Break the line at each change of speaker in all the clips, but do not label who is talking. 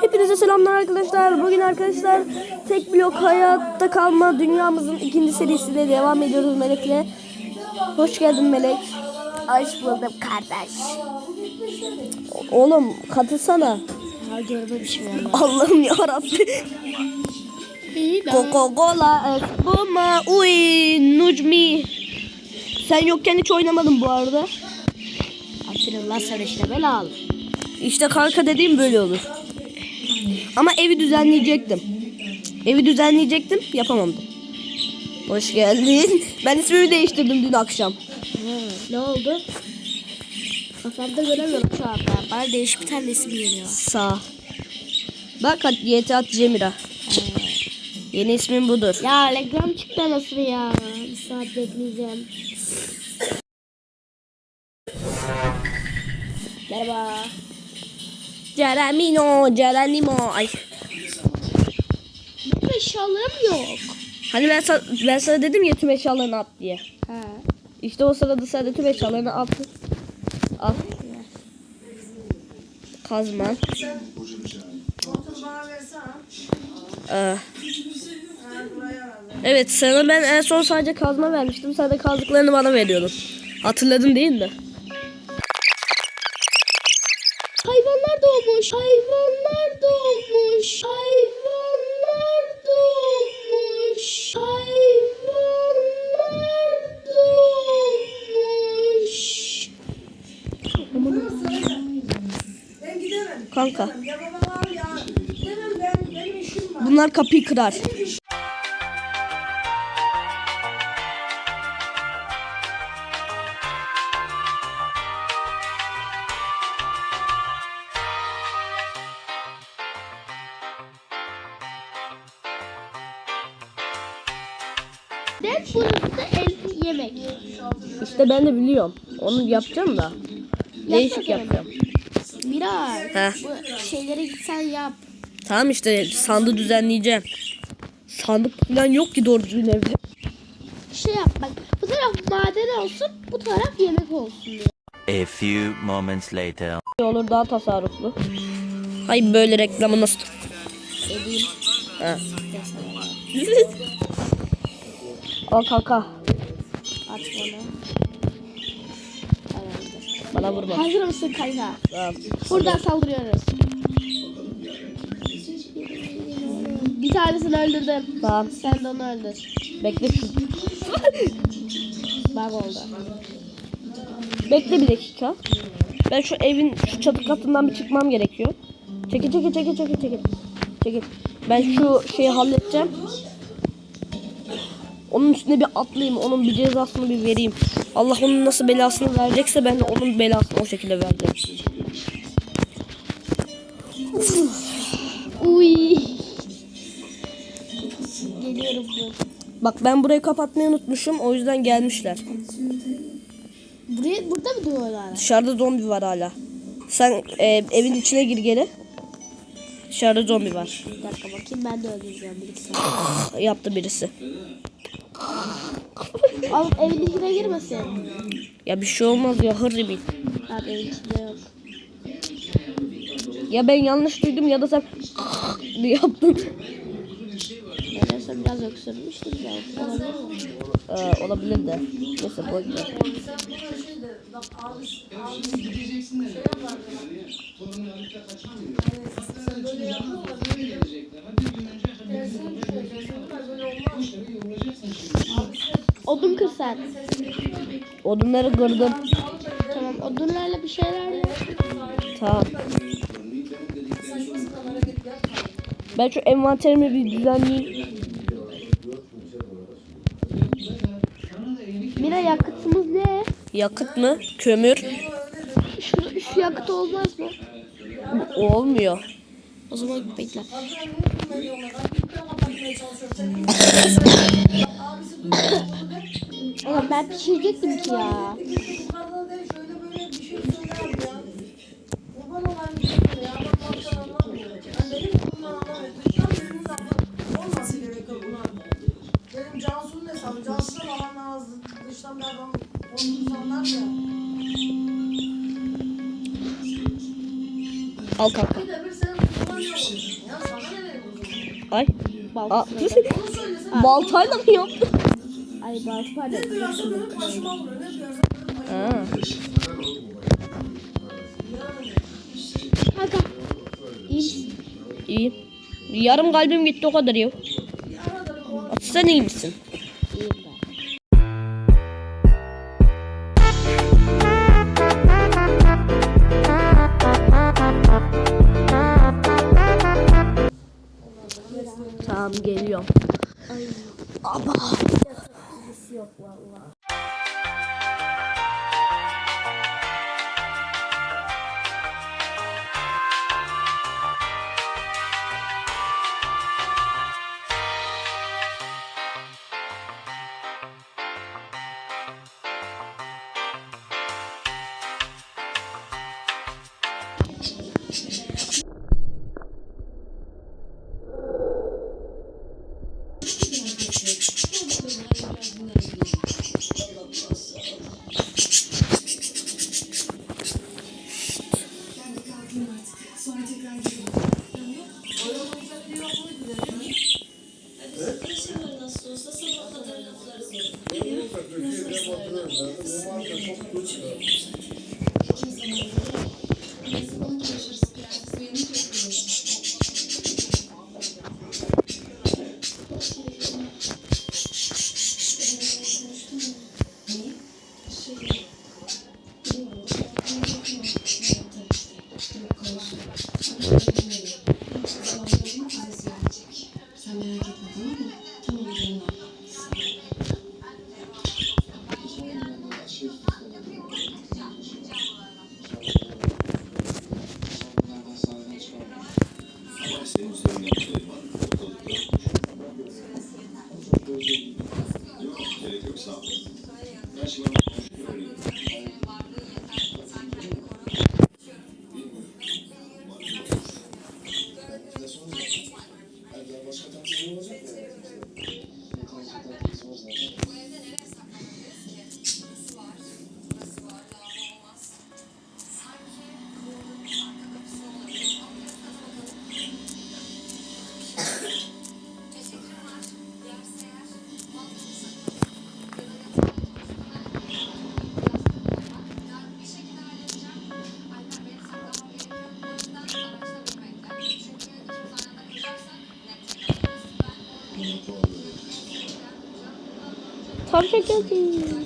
Hepinize selamlar arkadaşlar. Bugün arkadaşlar tek blok hayatta kalma dünyamızın ikinci serisiyle devam ediyoruz Melek'le. Hoş geldin Melek.
Hoş buldum kardeş.
Oğlum katılsana.
Ya görmemişim yani.
Allah'ım yarabbim. Coca-Cola espuma uy nucmi. Sen yokken hiç oynamadım bu arada.
Lan sen işte bela al.
İşte kanka dediğim böyle olur. Ama evi düzenleyecektim. Evi düzenleyecektim, yapamadım. Hoş geldin. Ben ismimi değiştirdim dün akşam.
Ne oldu? Kafamda göremiyorum şu anda. Bana değişik bir tane isim geliyor.
Sağ. Bak YT Cemira. Yeni ismim budur.
Ya reklam çıktı nasıl ya? Bir saat bekleyeceğim. Merhaba.
Ceramino, Ceranimo. Ay.
Benim eşyalarım yok.
Hani ben sana, ben sana dedim ya tüm eşyalarını at diye.
Ha.
İşte o sırada sen de tüm eşyalarını attın. Al. Kazma. Ee, evet sana ben en son sadece kazma vermiştim. Sen de kazdıklarını bana veriyordun. Hatırladın değil mi?
Hayvanlar doğmuş. Hayvanlar doğmuş. Hayvanlar doğmuş. Hayvanlar doğmuş.
Ben gidemem.
Kanka.
Ya baba var ya. Gidemem ben. Benim işim var.
Bunlar kapıyı kırar.
De yemek.
İşte ben de biliyorum. Onu yapacağım da. Değişik yapacağım.
Miray.
Heh.
Bu şeylere gitsen yap.
Tamam işte sandığı düzenleyeceğim. Sandık falan yok ki doğru düzgün evde.
Şey yap bak. Bu taraf maden olsun. Bu taraf yemek olsun diye.
A few moments later.
Olur daha tasarruflu. Hayır böyle reklamı nasıl?
Edeyim.
Ha. Al kanka.
At bunu. Tamamdır.
Bana vurma.
Hazır mısın kanka?
Tamam.
Buradan saldırıyoruz. Bir tanesini öldürdüm.
Tamam.
Sen de onu öldür.
Bekle.
Bug oldu.
Bekle bir dakika. Ben şu evin şu çatı katından bir çıkmam gerekiyor. Çekil çekil çekil çekil çekil. Çekil. Ben şu şeyi halledeceğim. Onun üstüne bir atlayayım. Onun bir cezasını bir vereyim. Allah onun nasıl belasını verecekse ben de onun belasını o şekilde vereceğim.
Uy. Geliyorum.
Bak ben burayı kapatmayı unutmuşum. O yüzden gelmişler.
Buraya, burada mı duvarlar?
Dışarıda zombi var hala. Sen e, evin içine gir geri. Dışarıda zombi var.
Bir dakika bakayım ben de öldüreceğim bir iki saat.
Yaptı birisi.
Oğlum evin içine girmesin.
Ya bir şey olmaz ya hır bir.
Abi evin içinde yok.
Ya ben yanlış duydum ya da sen diye yaptın.
Nedense biraz öksürmüştüm ya. Olabilir mi?
Ee, olabilir de. Neyse boş ver.
Odun kır sen.
Odunları kırdım.
Tamam odunlarla bir şeyler yap.
Tamam. Ben şu envanterimi bir düzenleyeyim.
Mira yakıtımız ne?
Yakıt mı? Kömür.
Şu, şu yakıt olmaz mı?
Olmuyor.
O zaman bekle. Ama ben pişirecektim ki ya.
Bir şey ya. Şey Cansu'nun hesabı. Cansu'da babam. Dıştan adam onu insanlar ya.
Al kanka.
Bir de bir senin kullanıyorsun. Ya sana ne benim uzun?
Ay.
Söylesene.
baltayla mı yaptın?
Ay pardon.
Ne duyarsa benim başıma vuruyor. Ne duyarsa benim başıma
Ha.
Kanka. İyi?
İyi. Yarım kalbim gitti o kadar ya. Sen iyi misin?
Що ж
за よろ
しくお願。
Tavşan geldi.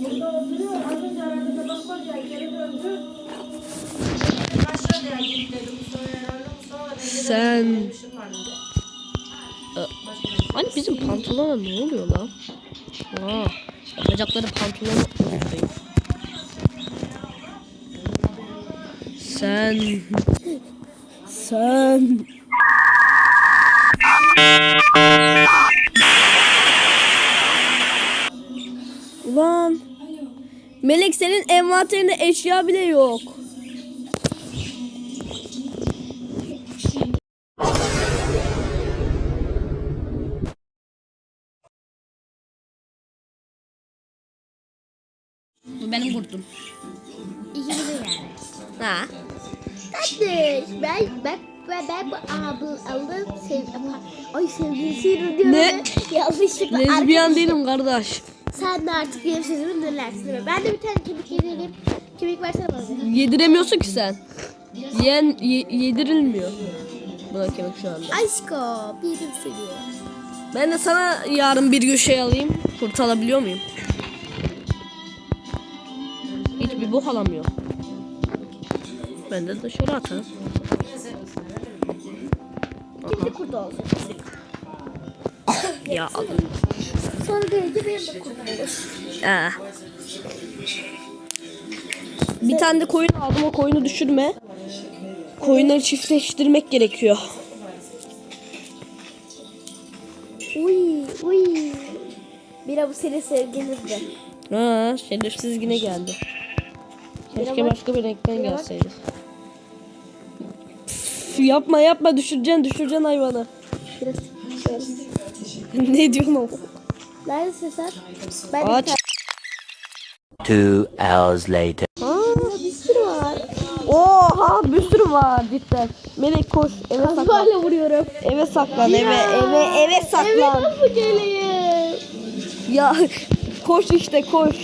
Burada oturuyor. Az önce aradı da bakmaca geri döndü. Kaçta diye git dedi. Mustafa herhalde Mustafa da bence de
Sen-
Başka bir şey.
Hani bizim pantolona ne oluyor lan? Aa, bacakları pantolona. Sen... Sen... Ulan... Melek senin envanterinde eşya bile yok. Bu benim kurtum.
İkimize yani.
Ha.
Tatlış. Ben ben ben, ben bu abla aldım sev ay sevgilisiyim diyorum.
Ne?
Yanlışlıkla
Lezbiyen değilim kardeş.
Sen de artık sözümü dinlersin. Ben de bir tane kemik yedireyim. Kemik versene bana.
Yediremiyorsun ki sen. Yen ye- yedirilmiyor. Buna kemik şu anda.
Aşko yedim seni.
Ben de sana yarın bir şey alayım. Kurt alabiliyor muyum? Hiçbir bok alamıyor. Ben de dışarı atarım.
Şimdi kurt olsun.
Ya alın.
Sonra gelince benim de.
Bir tane de koyun aldım o koyunu düşürme. Koyunları çiftleştirmek gerekiyor.
Uy uy. Bira bu senin sevgilinizdi.
Ha, şerefsiz yine geldi. Keşke başka bir renkten gelseydi. Üf, yapma yapma düşüreceksin düşüreceksin hayvanı. Ne diyorsun?
Neredesin sen? Ben
Ağaç.
Two hours later.
Aa, bir sürü var.
Oha bir sürü var cidden. Melek koş eve saklan.
Kazmayla vuruyorum.
Eve saklan eve eve eve
Evet
saklan.
nasıl geleyim?
Ya koş işte koş.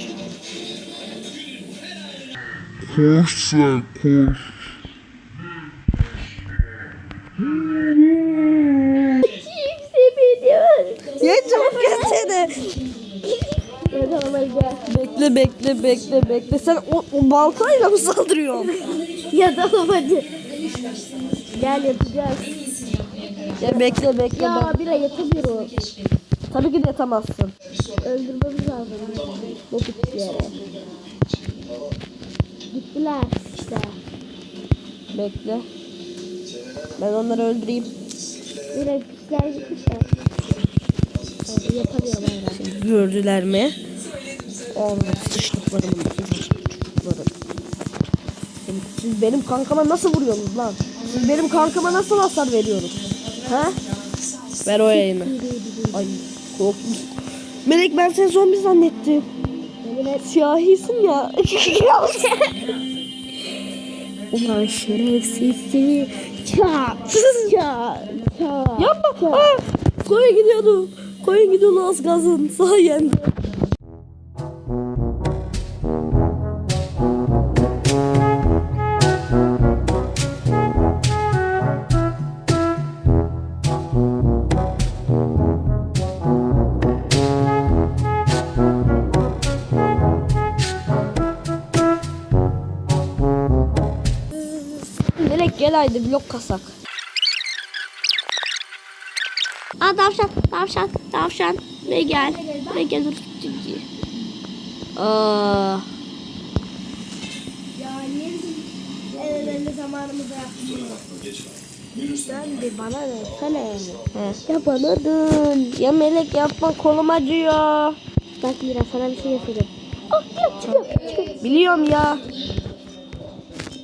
Koş sen koş.
Kimse biliyor.
Ya çabuk gelsene.
Evet tamam gel.
Bekle bekle bekle. Sen o, o baltayla mı saldırıyorsun?
Ya tamam hadi. Gel yatacağız.
Ya bekle bekle.
Ya
ben-
bira yatamıyorum.
Tabii ki de yatamazsın.
Öldürmemiz lazım. Bu pitlere. Gittiler işte.
Bekle. Ben onları öldüreyim.
Bira pitler gitmişler. Herhalde.
Gördüler mi? Allah sıçtıklarımın çocukları. Siz benim kankama nasıl vuruyorsunuz lan? Siz benim kankama nasıl hasar veriyorsunuz? Ha? Ver o yayını. Ay korktum. Melek ben seni zombi zannettim. Siyahisin ya.
Ulan şerefsiz seni. Ça. Ça.
Yapma. Aa, koyun gidiyordu. Koyun gidiyordu az gazın. Sayende. Melek haydi blok kasak.
Aa tavşan, tavşan, tavşan. Ve gel. Ve gel dur.
Aa,
Ya niye bizim zamanımızda yaptın? Sen de bana dönsene.
He.
Ya bana dön.
ya Melek yapma kolum acıyor.
Bak Mira sana bir şey yapacağım. Ah çıkıyor çıkıyor çıkıyor.
Biliyorum ya.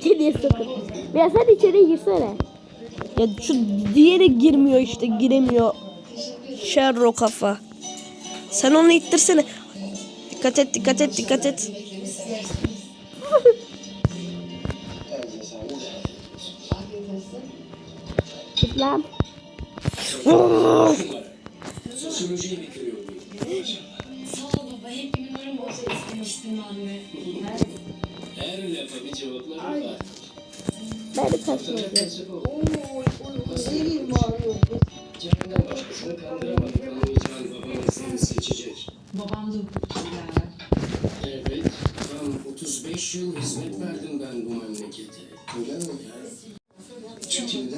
İçeriye sokun. Mira sen içeriye girsene.
Ya şu diğeri girmiyor işte giremiyor. Şerro kafa. Sen onu ittirsene. Dikkat et dikkat et dikkat et.
Git lan. Ben de kaçmayacağım.
Elim ağrıyor.
Babam da
Evet, tam 35 yıl hizmet verdim ben bu memlekete. Öyle mi?
Türkiye'de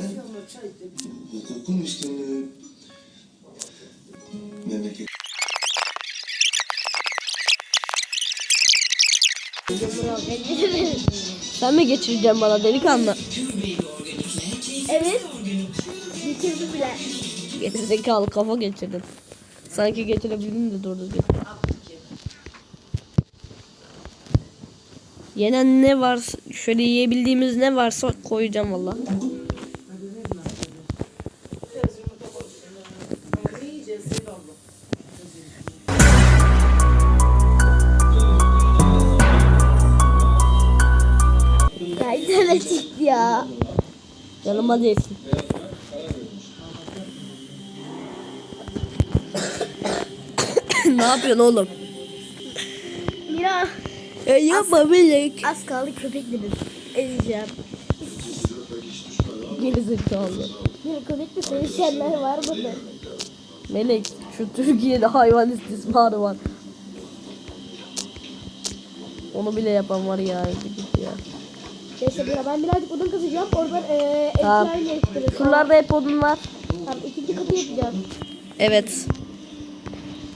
hukukun üstünlüğü
Sen mi geçireceksin bana delikanlı?
Evet. Bitirdi bile.
Gerizekalı kafa geçirdin. Sanki geçirebildin de doğru düzgün. Yenen ne var şöyle yiyebildiğimiz ne varsa koyacağım valla. Yanıma değilsin. ne yapıyorsun oğlum?
Mira
Ya yapma Melek.
az kaldı köpek dedim. Ezeceğim.
Gerizekalı.
Mira köpekle sevişenler var burada.
Melek şu Türkiye'de hayvan istismarı var. Onu bile yapan var ya.
Neyse Mira ben birazcık odun kazacağım. Oradan eee
Tamam.
geliştiririz.
Şuralarda hep odun var.
Tamam ikinci katı yapacağız.
Evet.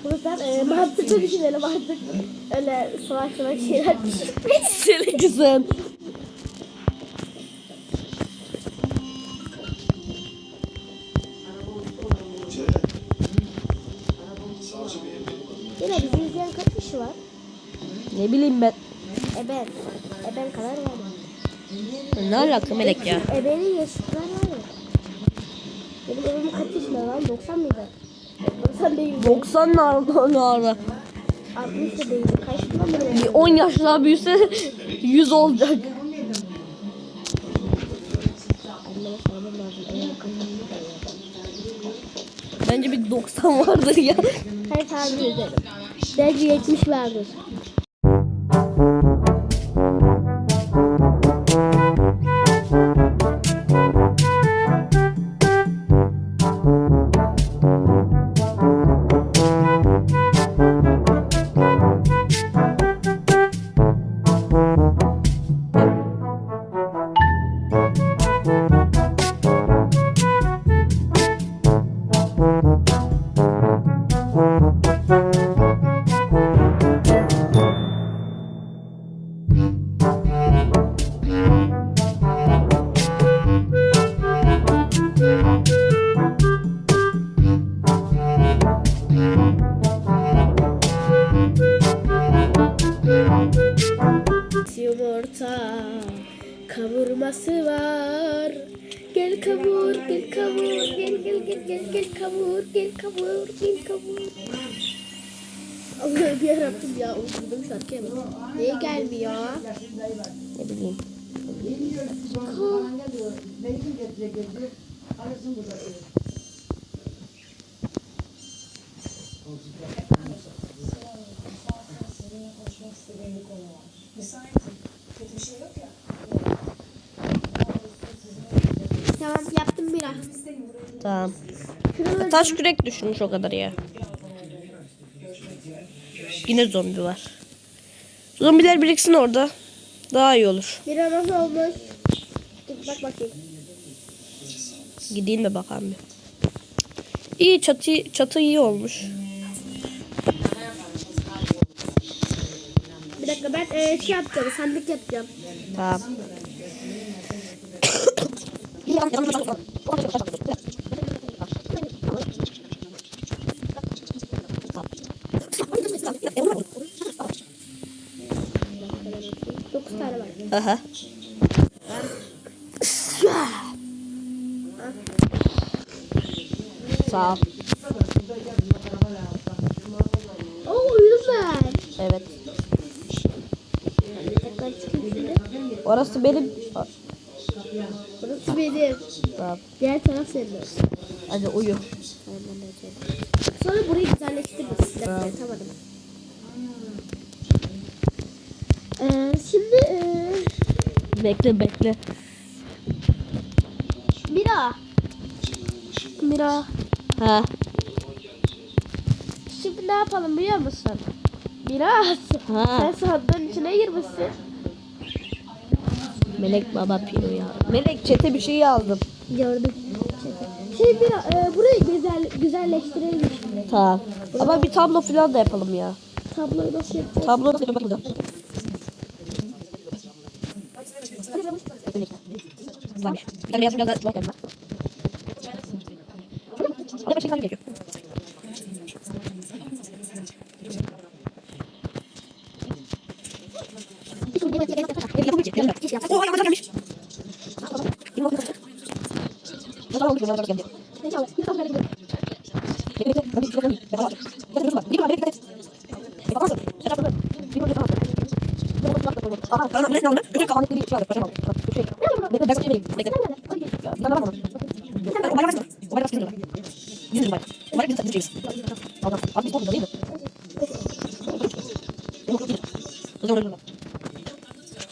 Buradan eee mantıklı düşünelim artık. Öyle salak salak şeyler
güzel.
Mira bizi izleyen kaç kişi var?
Ne bileyim ben.
Eben. Eben kadar var.
Ne alaka Melek ya?
Ebenin yaşıtlar var ya. Benim ebem kaç yaşında lan? 90 mıydı? 90 değil.
90 ne ara? ne ara?
60 da değildi. Kaç yaşında mı?
Bir 10 yaş daha büyüse 100 olacak. Bence bir 90 vardır ya.
Hadi tahmin edelim. Belki 70 vardır. Tamam yaptım biraz.
Tamam.
Şuraları
Taş kürek düşmüş o kadar ya. Yine zombi var. Zombiler biriksin orada. Daha iyi olur.
Mira nasıl olmuş? Dur bak bakayım.
Gideyim de bakalım bir. İyi çatı, çatı iyi olmuş.
E, şey yapacağım, sandık yapacağım.
Tamam.
Dokuz tane var.
Aha. Sağ ol.
Oo uyudum ben.
Evet.
Tekrar çıkayım şimdi.
Orası benim.
Burası benim.
Tamam.
Diğer taraf senin.
Hadi uyu.
Tamam. Sonra burayı güzelleştiririz.
Tamam.
yapamadım. Ee, şimdi e,
Bekle bekle.
Mira. Mira.
Ha.
Şimdi ne yapalım biliyor musun? Mira.
Ha.
Sen sandığın içine girmişsin.
Melek baba piro ya. Melek çete bir şey yazdım.
Gördüm. Şey Mira e, burayı güzel, güzelleştirelim şimdi.
Tamam. Ama bir tablo falan da yapalım ya.
Tabloyu nasıl yapacağız?
Tablo da yapalım. Güzelmiş. Bir tane beyaz biraz daha geldi. Bir de başka bir gerekiyor. Oha ya gelmiş. Ne zaman olmuş bunlar geldi?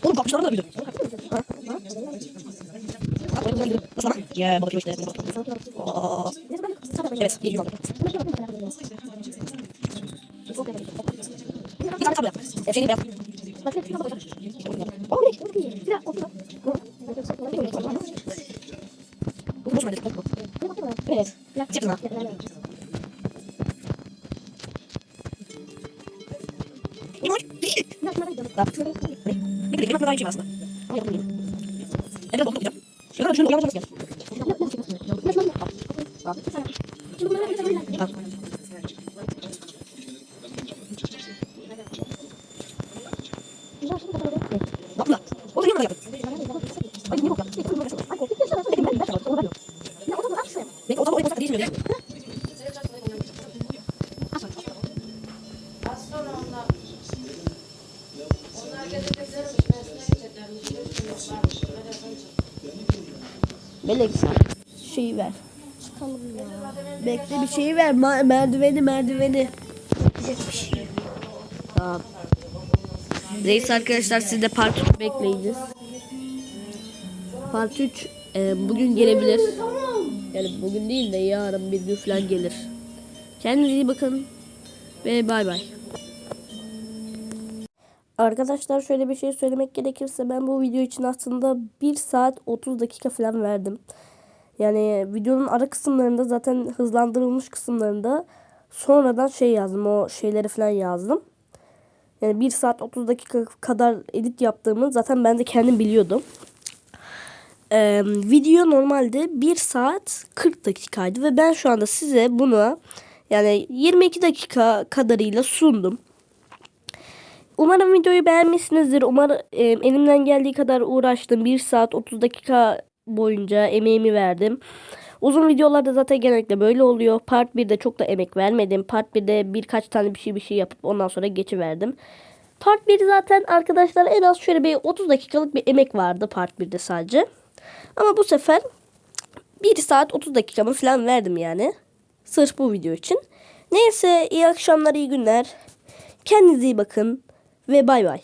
Oğlum kapmışlar da bir de. Nasıl lan? Ya balık işte. Aa. Evet, iyi oldu. Bir tane tablo yap. E, şeyini beyaz. Aa, ne? Bu boş mu? Evet. Çıktın ha. Ne var? Ne bileyim, ben aynı şey gideceğim. Ya? Bekle bir şeyi ver. Ma- merdiveni merdiveni. Tamam. Neyse arkadaşlar siz de part 3 bekleyiniz. Part 3 e, bugün gelebilir. Yani bugün değil de yarın bir gün falan gelir. Kendinize iyi bakın. Ve bay bay. Arkadaşlar şöyle bir şey söylemek gerekirse ben bu video için aslında 1 saat 30 dakika falan verdim. Yani videonun ara kısımlarında zaten hızlandırılmış kısımlarında sonradan şey yazdım o şeyleri falan yazdım. Yani 1 saat 30 dakika kadar edit yaptığımı zaten ben de kendim biliyordum. Ee, video normalde 1 saat 40 dakikaydı ve ben şu anda size bunu yani 22 dakika kadarıyla sundum. Umarım videoyu beğenmişsinizdir. Umarım e, elimden geldiği kadar uğraştım. 1 saat 30 dakika boyunca emeğimi verdim. Uzun videolarda zaten genellikle böyle oluyor. Part 1'de çok da emek vermedim. Part 1'de birkaç tane bir şey bir şey yapıp ondan sonra geçiverdim. Part 1 zaten arkadaşlar en az şöyle bir 30 dakikalık bir emek vardı Part 1'de sadece. Ama bu sefer 1 saat 30 dakikamı falan verdim yani. Sırf bu video için. Neyse iyi akşamlar iyi günler. Kendinize iyi bakın ve bay bay.